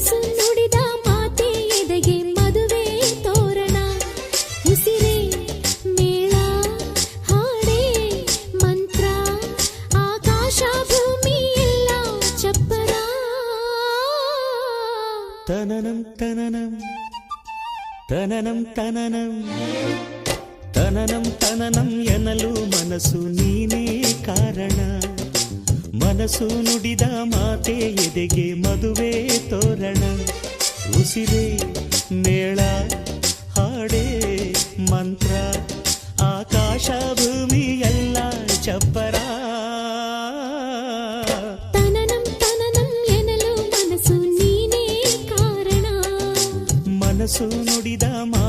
ಮನಸ್ಸು ನುಡಿದ ಮಾತೆ ಎದೆಗೆ ಮದುವೆ ತೋರಣ ಉಸಿರೇ ಮೇಳ ಹಾಡೇ ಮಂತ್ರ ಆಕಾಶ ಭೂಮಿ ಎಲ್ಲ ಚಪ್ಪರ ತನನಂ ತನನಂ తననం తననం తననం తననం ఎనలు మనసు నీనే కారణ ಮನಸ್ಸು ನುಡಿದ ಮಾತೆ ಎದೆಗೆ ಮದುವೆ ತೋರಣ ಉಸಿರೇ ಮೇಳ ಹಾಡೇ ಮಂತ್ರ ಆಕಾಶ ಭೂಮಿ ಎಲ್ಲ ಚಪ್ಪರ ತನನಂ ತನನಂ ಎನ್ನಲು ಮನಸ್ಸು ನೀನೇ ಕಾರಣ ಮನಸ್ಸು ನುಡಿದ ಮಾ